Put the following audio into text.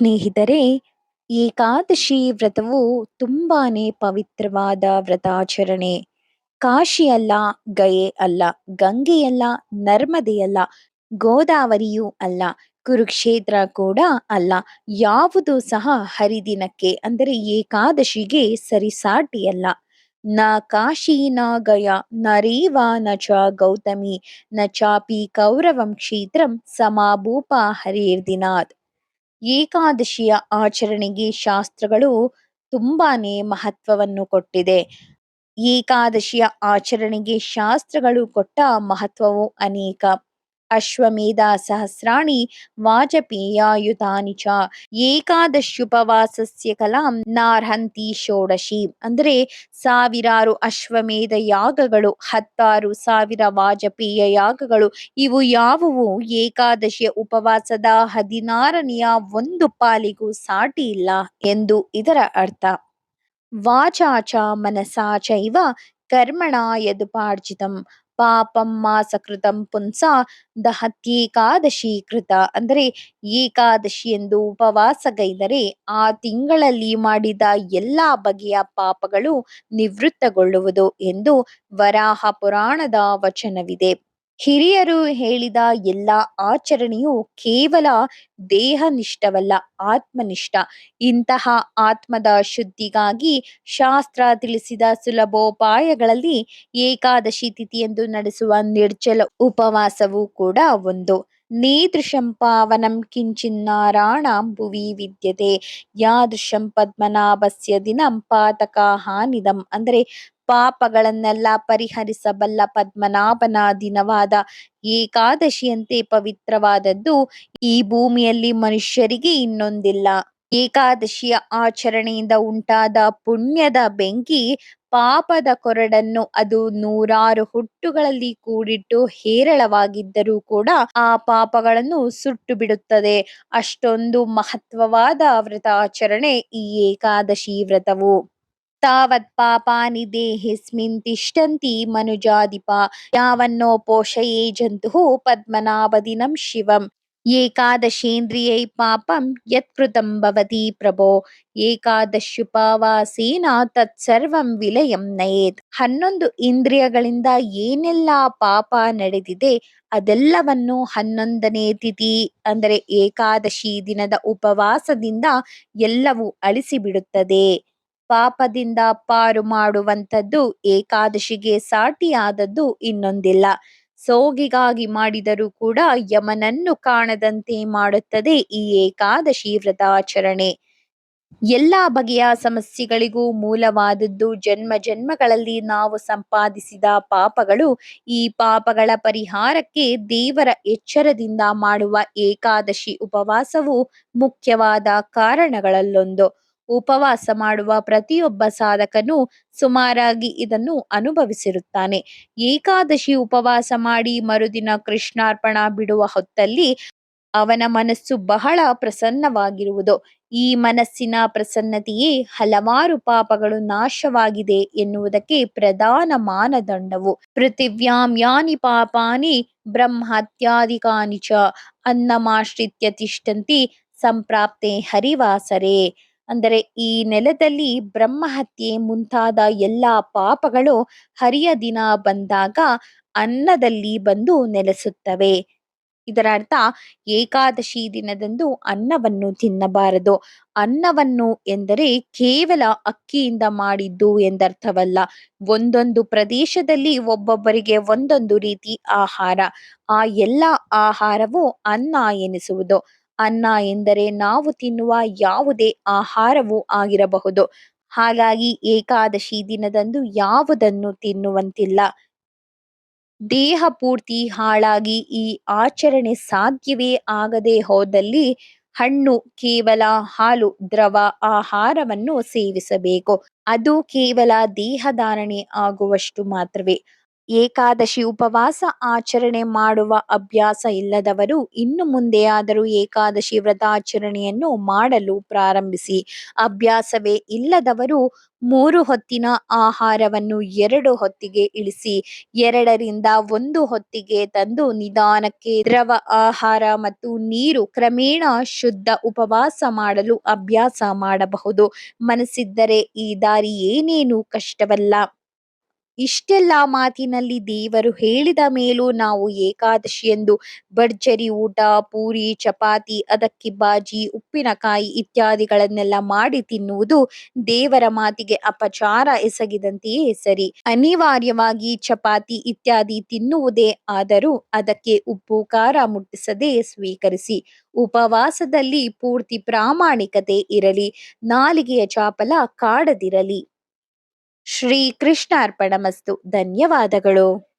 ಸ್ನೇಹಿತರೆ, ಏಕಾದಶಿ ವ್ರತವು ತುಂಬಾನೇ ಪವಿತ್ರವಾದ ವ್ರತಾಚರಣೆ. ಕಾಶಿಯಲ್ಲ ಗಯೆ ಅಲ್ಲ ಗಂಗೆಯಲ್ಲ ನರ್ಮದೆಯಲ್ಲ ಗೋದಾವರಿಯೂ ಅಲ್ಲ, ಕುರುಕ್ಷೇತ್ರ ಕೂಡ ಅಲ್ಲ, ಯಾವುದು ಸಹ ಹರಿದಿನಕ್ಕೆ, ಅಂದರೆ ಏಕಾದಶಿಗೆ ಸರಿಸಾಟಿಯಲ್ಲ ನ ಕಾಶಿ, ನ ಗಯ, ನ ರೇವ, ನ ಚ ಗೌತಮಿ, ನ ಚಾಪಿ ಕೌರವಂ ಕ್ಷೇತ್ರಂ ಸಮಾಭೂಪ ಹರಿರ್ದಿನಾತ್ ಏಕಾದಶಿಯ ಆಚರಣೆಗೆ ಶಾಸ್ತ್ರಗಳು ತುಂಬಾನೇ ಮಹತ್ವವನ್ನು ಕೊಟ್ಟಿದೆ. ಏಕಾದಶಿಯ ಆಚರಣೆಗೆ ಶಾಸ್ತ್ರಗಳು ಕೊಟ್ಟ ಮಹತ್ವವು ಅನೇಕ. ಅಶ್ವಮೇಧ ಸಹಸ್ರಾಣಿ ವಾಜಪೇಯಾಯುತಾನಿ ಚ ಏಕಾದಶ್ಯುಪವಾಸಸ್ಯ ಕಲಾಂ ನಾರ್ಹಂತಿ ಷೋಡಶಿ. ಅಂದರೆ ಸಾವಿರಾರು ಅಶ್ವಮೇಧ ಯಾಗಗಳು, ಹತ್ತಾರು ಸಾವಿರ ವಾಜಪೇಯ ಯಾಗಗಳು, ಇವು ಯಾವುವು? ಏಕಾದಶಿಯ ಉಪವಾಸದ ಹದಿನಾರನೆಯ ಒಂದು ಪಾಲಿಗೂ ಸಾಟಿ ಇಲ್ಲ ಎಂದು ಇದರ ಅರ್ಥ. ವಾಚಾಚ ಮನಸಾ ಚೈವ ಕರ್ಮಣ ಯದುಪಾರ್ಜಿತಂ. ಪಾಪಂ ಮಾಸಕೃತಂ ಪುಂಸ ದಹತ್ಯೇಕಾದಶಿ ಕೃತ. ಅಂದರೆ ಏಕಾದಶಿ ಎಂದು ಉಪವಾಸಗೈದರೆ ಆ ತಿಂಗಳಲ್ಲಿ ಮಾಡಿದ ಎಲ್ಲಾ ಬಗೆಯ ಪಾಪಗಳು ನಿವೃತ್ತಗೊಳ್ಳುವುದು ಎಂದು ವರಾಹ ಪುರಾಣದ ವಚನವಿದೆ. ಹಿರಿಯರು ಹೇಳಿದ ಎಲ್ಲ ಆಚರಣೆಯು ಕೇವಲ ದೇಹನಿಷ್ಠವಲ್ಲ, ಆತ್ಮನಿಷ್ಠ. ಇಂತಹ ಆತ್ಮದ ಶುದ್ಧಿಗಾಗಿ ಶಾಸ್ತ್ರ ತಿಳಿಸಿದ ಸುಲಭೋಪಾಯಗಳಲ್ಲಿ ಏಕಾದಶಿ ತಿಥಿಯಂದು ನಡೆಸುವ ನಿರ್ಜಲ ಉಪವಾಸವೂ ಕೂಡ ಒಂದು. ನೀದೃಶಂ ಪಾವನಂ ಕಿಂಚಿನ್ನಾರಾಣಾಂ ಭುವಿ ವಿದ್ಯತೆ. ಯಾದೃಶಂ ಪದ್ಮನಾಭಸ್ಯ ದಿನಂ ಪಾತಕ ಹಾನಿದಂ. ಅಂದರೆ ಪಾಪಗಳನ್ನೆಲ್ಲ ಪರಿಹರಿಸಬಲ್ಲ ಪದ್ಮನಾಭನ ದಿನವಾದ ಏಕಾದಶಿಯಂತೆ ಪವಿತ್ರವಾದದ್ದು ಈ ಭೂಮಿಯಲ್ಲಿ ಮನುಷ್ಯರಿಗೆ ಇನ್ನೊಂದಿಲ್ಲ. ಏಕಾದಶಿಯ ಆಚರಣೆಯಿಂದ ಉಂಟಾದ ಪುಣ್ಯದ ಬೆಂಕಿ ಪಾಪದ ಕೊರಡನ್ನು ಅದು ನೂರಾರು ಹುಟ್ಟುಗಳಲ್ಲಿ ಕೂಡಿಟ್ಟು ಹೇರಳವಾಗಿದ್ದರೂ ಕೂಡ ಆ ಪಾಪಗಳನ್ನು ಸುಟ್ಟು ಬಿಡುತ್ತದೆ ಅಷ್ಟೊಂದು ಮಹತ್ವವಾದ ವ್ರತ ಆಚರಣೆ ಈ ಏಕಾದಶಿ ವ್ರತವು. ತಾವತ್ ಪಾಪಾನಿ ದೇಹಿಸ್ಮಿನ್ ತಿಷ್ಟಂತಿ ಮನುಜಾದಿಪ ಯಾವನ್ನೋ ಪೋಷಯೇ ಜಂತು ಪದ್ಮನಾಭದಿನಂ ಶಿವಂ ಏಕಾದಶೇಂದ್ರಿಯೈ ಪಾಪಂ ಯತ್ಕೃತಂ ಭವತಿ ಪ್ರಭೋ ಏಕಾದಶ್ಯುಪವಾಸೇನ ತತ್ಸರ್ವಂ ವಿಲಯಂ ನಯೇತ್ ಹನ್ನೊಂದು ಇಂದ್ರಿಯಗಳಿಂದ ಏನೆಲ್ಲ ಪಾಪ ನಡೆದಿದೆ, ಅದೆಲ್ಲವನ್ನು ಹನ್ನೊಂದನೇ ತಿಥಿ, ಅಂದರೆ ಏಕಾದಶಿ ದಿನದ ಉಪವಾಸದಿಂದ ಎಲ್ಲವೂ ಅಳಿಸಿಬಿಡುತ್ತದೆ. ಪಾಪದಿಂದ ಪಾರು ಮಾಡುವಂಥದ್ದು ಏಕಾದಶಿಗೆ ಸಾಟಿಯಾದದ್ದು ಇನ್ನೊಂದಿಲ್ಲ. ಸೋಗಿಗಾಗಿ ಮಾಡಿದರೂ ಕೂಡ ಯಮನನ್ನು ಕಾಣದಂತೆ ಮಾಡುತ್ತದೆ ಈ ಏಕಾದಶಿ ವ್ರತಾಚರಣೆ. ಎಲ್ಲ ಬಗೆಯ ಸಮಸ್ಯೆಗಳಿಗೂ ಮೂಲವಾದದ್ದು ಜನ್ಮ ಜನ್ಮಗಳಲ್ಲಿ ನಾವು ಸಂಪಾದಿಸಿದ ಪಾಪಗಳು ಈ ಪಾಪಗಳ ಪರಿಹಾರಕ್ಕೆ ದೇವರ ಎಚ್ಚರದಿಂದ ಮಾಡುವ ಏಕಾದಶಿ ಉಪವಾಸವು ಮುಖ್ಯವಾದ ಕಾರಣಗಳಲ್ಲೊಂದು. ಉಪವಾಸ ಮಾಡುವ ಪ್ರತಿಯೊಬ್ಬ ಸಾಧಕನು ಸುಮಾರಾಗಿ ಇದನ್ನು ಅನುಭವಿಸಿರುತ್ತಾನೆ. ಏಕಾದಶಿ ಉಪವಾಸ ಮಾಡಿ ಮರುದಿನ ಕೃಷ್ಣಾರ್ಪಣ ಬಿಡುವ ಹೊತ್ತಲ್ಲಿ ಅವನ ಮನಸ್ಸು ಬಹಳ ಪ್ರಸನ್ನವಾಗಿರುವುದು. ಈ ಮನಸ್ಸಿನ ಪ್ರಸನ್ನತೆಯೇ ಹಲವಾರು ಪಾಪಗಳು ನಾಶವಾಗಿದೆ ಎನ್ನುವುದಕ್ಕೆ ಪ್ರಧಾನ ಮಾನದಂಡವು. ಪೃಥಿವ್ಯಾಂ ಯಾನಿ ಪಾಪಾನಿ ಬ್ರಹ್ಮತ್ಯಾದಿಕಾನಿ ಚ ಅನ್ನಮಾಶ್ರಿತ್ಯ ತಿಷ್ಟಂತಿ ಸಂಪ್ರಾಪ್ತೆ ಹರಿವಾಸರೆ. ಅಂದರೆ ಈ ನೆಲದಲ್ಲಿ ಬ್ರಹ್ಮಹತ್ಯೆ ಮುಂತಾದ ಎಲ್ಲ ಪಾಪಗಳು ಹರಿಯ ದಿನ ಬಂದಾಗ ಅನ್ನದಲ್ಲಿ ಬಂದು ನೆಲೆಸುತ್ತವೆ. ಇದರ ಅರ್ಥ ಏಕಾದಶಿ ದಿನದಂದು ಅನ್ನವನ್ನು ತಿನ್ನಬಾರದು. ಅನ್ನವನ್ನು ಎಂದರೆ ಕೇವಲ ಅಕ್ಕಿಯಿಂದ ಮಾಡಿದ್ದು ಎಂದರ್ಥವಲ್ಲ. ಒಂದೊಂದು ಪ್ರದೇಶದಲ್ಲಿ ಒಬ್ಬೊಬ್ಬರಿಗೆ ಒಂದೊಂದು ರೀತಿ ಆಹಾರ. ಆ ಎಲ್ಲ ಆಹಾರವು ಅನ್ನ ಎನಿಸುವುದು. ಅನ್ನ ಎಂದರೆ ನಾವು ತಿನ್ನುವ ಯಾವುದೇ ಆಹಾರವೂ ಆಗಿರಬಹುದು. ಹಾಗಾಗಿ ಏಕಾದಶಿ ದಿನದಂದು ಯಾವುದನ್ನು ತಿನ್ನುವಂತಿಲ್ಲ. ದೇಹ ಪೂರ್ತಿ ಹಾಳಾಗಿ ಈ ಆಚರಣೆ ಸಾಧ್ಯವೇ ಆಗದೆ ಹೋದಲ್ಲಿ ಹಣ್ಣು ಕೇವಲ ಹಾಲು, ದ್ರವ, ಆಹಾರವನ್ನು ಸೇವಿಸಬೇಕು. ಅದು ಕೇವಲ ದೇಹಧಾರಣೆ ಆಗುವಷ್ಟು ಮಾತ್ರವೇ. ಏಕಾದಶಿ ಉಪವಾಸ ಆಚರಣೆ ಮಾಡುವ ಅಭ್ಯಾಸ ಇಲ್ಲದವರು ಇನ್ನು ಮುಂದೆಯಾದರೂ ಏಕಾದಶಿ ವ್ರತಾಚರಣೆಯನ್ನು ಮಾಡಲು ಪ್ರಾರಂಭಿಸಿ. ಅಭ್ಯಾಸವೇ ಇಲ್ಲದವರು ಮೂರು ಹೊತ್ತಿನ ಆಹಾರವನ್ನು ಎರಡು ಹೊತ್ತಿಗೆ ಇಳಿಸಿ, ಎರಡರಿಂದ ಒಂದು ಹೊತ್ತಿಗೆ ತಂದು ನಿಧಾನಕ್ಕೆ ದ್ರವ ಆಹಾರ ಮತ್ತು ನೀರು ಕ್ರಮೇಣ ಶುದ್ಧ ಉಪವಾಸ ಮಾಡಲು ಅಭ್ಯಾಸ ಮಾಡಬಹುದು. ಮನಸ್ಸಿದ್ದರೆ ಈ ದಾರಿ ಏನೇನು ಕಷ್ಟವಲ್ಲ. ಇಷ್ಟೆಲ್ಲ ಮಾತಿನಲ್ಲಿ ದೇವರು ಹೇಳಿದ ಮೇಲೂ ನಾವು ಏಕಾದಶಿಯಂದು ಭರ್ಜರಿ ಊಟ, ಪೂರಿ, ಚಪಾತಿ, ಅದಕ್ಕಿ ಬಾಜಿ, ಉಪ್ಪಿನಕಾಯಿ ಇತ್ಯಾದಿಗಳನ್ನೆಲ್ಲ ಮಾಡಿ ತಿನ್ನುವುದು ದೇವರ ಮಾತಿಗೆ ಅಪಚಾರ ಎಸಗಿದಂತೆಯೇ ಸರಿ. ಅನಿವಾರ್ಯವಾಗಿ ಚಪಾತಿ ಇತ್ಯಾದಿ ತಿನ್ನುವುದೇ ಆದರೂ ಅದಕ್ಕೆ ಉಪ್ಪು, ಖಾರ ಮುಟ್ಟಿಸದೆ ಸ್ವೀಕರಿಸಿ. ಉಪವಾಸದಲ್ಲಿ ಪೂರ್ತಿ ಪ್ರಾಮಾಣಿಕತೆ ಇರಲಿ. ನಾಲಿಗೆಯ ಚಾಪಲ ಕಾಡದಿರಲಿ. ಶ್ರೀ ಕೃಷ್ಣಾರ್ಪಣಮಸ್ತು ಧನ್ಯವಾದಗಳು.